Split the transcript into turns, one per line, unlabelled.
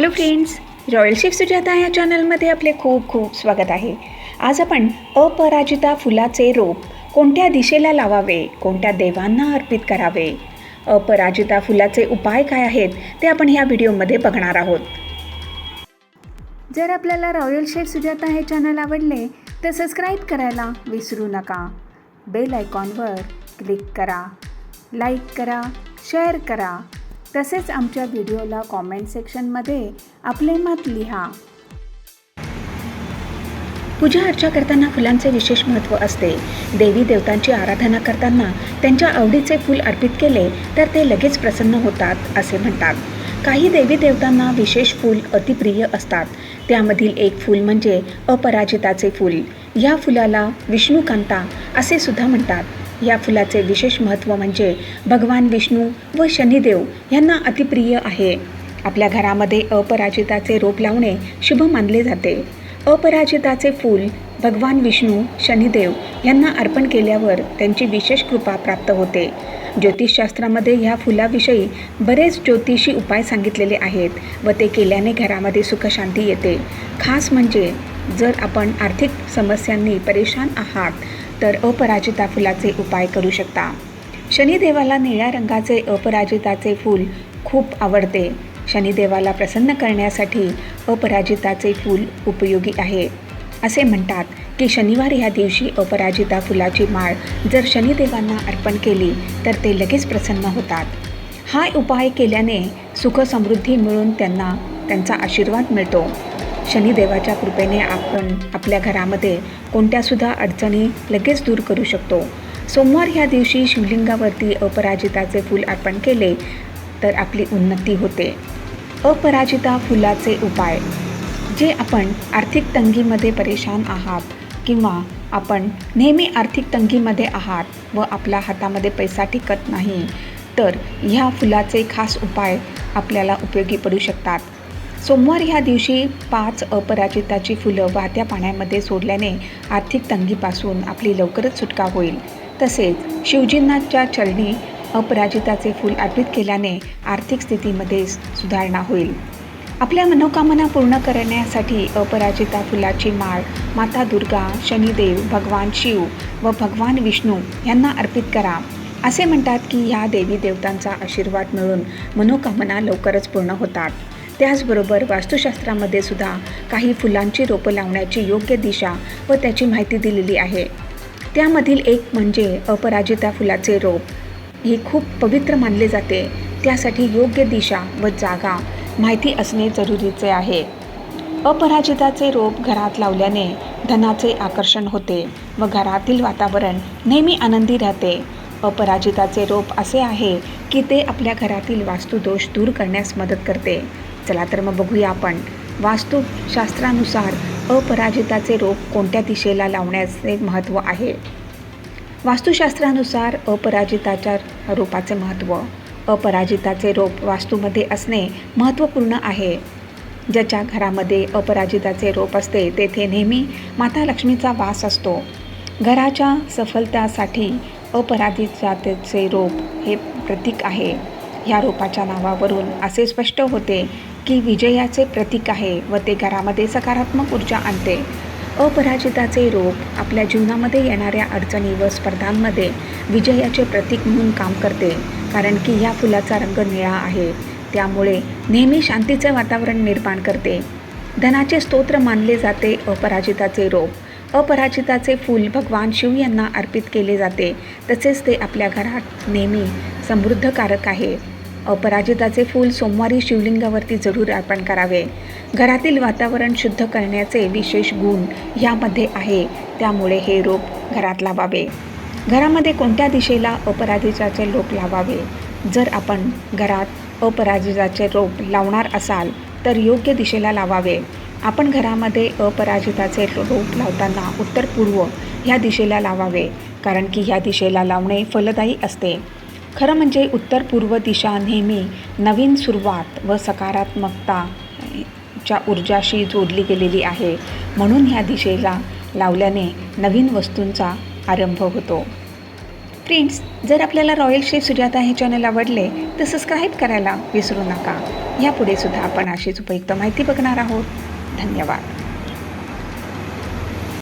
Hello friends royal chef Sujata या चॅनलमध्ये आपले खूप खूप स्वागत आहे. आज आपण अपराजिता फुलाचे रोप कोणत्या दिशेला लावावे कोणत्या देवांना अर्पित करावे अपराजिता फुलाचे उपाय काय आहेत ते आपण ह्या व्हिडिओमध्ये बघणार आहोत. जर आपल्याला रॉयल शेफ सुजाता हे चॅनल आवडले तर सबस्क्राईब करायला विसरू नका. बेल आयकॉनवर क्लिक करा. लाईक करा. शेअर करा. तसेच आमच्या व्हिडिओला कॉमेंट सेक्शनमध्ये आपले मत लिहा. पूजा अर्चा करताना फुलांचे विशेष महत्त्व असते. देवी देवतांची आराधना करताना त्यांच्या आवडीचे फूल अर्पित केले तर ते लगेच प्रसन्न होतात असे म्हणतात. काही देवी देवतांना विशेष फूल अतिप्रिय असतात. त्यामधील एक फूल म्हणजे अपराजिताचे फूल. या फुलाला विष्णुकांता असे सुद्धा म्हणतात. या फुलाचे विशेष महत्त्व म्हणजे भगवान विष्णू व शनिदेव यांना अतिप्रिय आहे. आपल्या घरामध्ये अपराजिताचे रोप लावणे शुभ मानले जाते. अपराजिताचे फूल भगवान विष्णू शनिदेव यांना अर्पण केल्यावर त्यांची विशेष कृपा प्राप्त होते. ज्योतिषशास्त्रामध्ये ह्या फुलाविषयी बरेच ज्योतिषी उपाय सांगितलेले आहेत व ते केल्याने घरामध्ये सुखशांती येते. खास म्हणजे जर आपण आर्थिक समस्यांनी परेशान आहात तर अपराजिता फुलाचे उपाय करू शकता. शनिदेवाला निळ्या रंगाचे अपराजिताचे फूल खूप आवडते. शनिदेवाला प्रसन्न करण्यासाठी अपराजिताचे फूल उपयोगी आहे. असे म्हणतात की शनिवार ह्या दिवशी अपराजिता फुलाची माळ जर शनिदेवांना अर्पण केली तर ते लगेच प्रसन्न होतात. हा उपाय केल्याने सुखसमृद्धी मिळून त्यांना त्यांचा आशीर्वाद मिळतो. शनिदेवाच्या कृपेने आपण आपल्या घरामध्ये कोणत्यासुद्धा अडचणी लगेच दूर करू शकतो. सोमवार ह्या दिवशी शिवलिंगावरती अपराजिताचे फूल अर्पण केले तर आपली उन्नती होते. अपराजिता फुलाचे उपाय. जे आपण आर्थिक तंगीमध्ये परेशान आहात किंवा आपण नेहमी आर्थिक तंगीमध्ये आहात व आपल्या हातामध्ये पैसा टिकत नाही तर ह्या फुलाचे खास उपाय आपल्याला उपयोगी पडू शकतात. सोमवार ह्या दिवशी पाच अपराजिताची फुलं वाहत्या पाण्यामध्ये सोडल्याने आर्थिक तंगीपासून आपली लवकरच सुटका होईल. तसेच शिवजींनाच्या चरणी अपराजिताचे फूल अर्पित केल्याने आर्थिक स्थितीमध्ये सुधारणा होईल. आपल्या मनोकामना पूर्ण करण्यासाठी अपराजिता फुलाची माळ माता दुर्गा शनिदेव भगवान शिव व भगवान विष्णू यांना अर्पित करा. असे म्हणतात की ह्या देवी देवतांचा आशीर्वाद मिळून मनोकामना लवकरच पूर्ण होतात. त्याचबरोबर वास्तुशास्त्रामध्ये सुद्धा काही फुलांची रोपं लावण्याची योग्य दिशा व त्याची माहिती दिलेली आहे. त्यामधील एक म्हणजे अपराजिता फुलाचे रोप. हे खूप पवित्र मानले जाते. त्यासाठी योग्य दिशा व जागा माहिती असणे जरुरीचे आहे. अपराजिताचे रोप घरात लावल्याने धनाचे आकर्षण होते व घरातील वातावरण नेहमी आनंदी राहते. अपराजिताचे रोप असे आहे की ते आपल्या घरातील वास्तुदोष दूर करण्यास मदत करते. चला तर मग बघूया आपण. वास्तुशास्त्रानुसार अपराजिताचे रोप कोणत्या दिशेला लावण्याचे महत्त्व आहे? वास्तुशास्त्रानुसार अपराजिताच्या रोपाचे महत्त्व. अपराजिताचे रोप वास्तूमध्ये असणे महत्त्वपूर्ण आहे. ज्याच्या घरामध्ये अपराजिताचे रोप असते तेथे नेहमी माता लक्ष्मीचा वास असतो. घराच्या सफलतासाठी अपराजिताचे रोप हे प्रतीक आहे. ह्या रोपाच्या नावावरून असे स्पष्ट होते की विजयाचे प्रतीक आहे व ते घरामध्ये सकारात्मक ऊर्जा आणते. अपराजिताचे रोप आपल्या जीवनामध्ये येणाऱ्या अडचणी व स्पर्धांमध्ये विजयाचे प्रतीक म्हणून काम करते कारण की ह्या फुलाचा रंग निळा आहे. त्यामुळे नेहमी शांतीचे वातावरण निर्माण करते. धनाचे स्तोत्र मानले जाते अपराजिताचे रोप. अपराजिताचे फूल भगवान शिव यांना अर्पित केले जाते. तसेच ते आपल्या घरात नेहमी समृद्धकारक आहे. अपराजिताचे फूल सोमवारी शिवलिंगावरती जरूर अर्पण करावे. घरातील वातावरण शुद्ध करण्याचे विशेष गुण ह्यामध्ये आहे. त्यामुळे हे रोप घरात लावावे. घरामध्ये कोणत्या दिशेला अपराजिताचे रोप लावावे? जर आपण घरात अपराजिताचे रोप लावणार असाल तर योग्य दिशेला लावावे. आपण घरामध्ये अपराजिताचे रोप लावताना उत्तर पूर्व ह्या दिशेला लावावे कारण की ह्या दिशेला लावणे फलदायी असते. खरं म्हणजे उत्तर पूर्व दिशा नेहमी नवीन सुरुवात व सकारात्मकता च्या ऊर्जाशी जोडली गेलेली आहे. म्हणून ह्या दिशेला लावल्याने नवीन वस्तूंचा आरंभ होतो. फ्रेंड्स जर आपल्याला रॉयल शेफ सुजाता हे चॅनल आवडले तर सबस्क्राईब करायला विसरू नका. यापुढे सुद्धा आपण अशीच उपयुक्त माहिती बघणार आहोत. धन्यवाद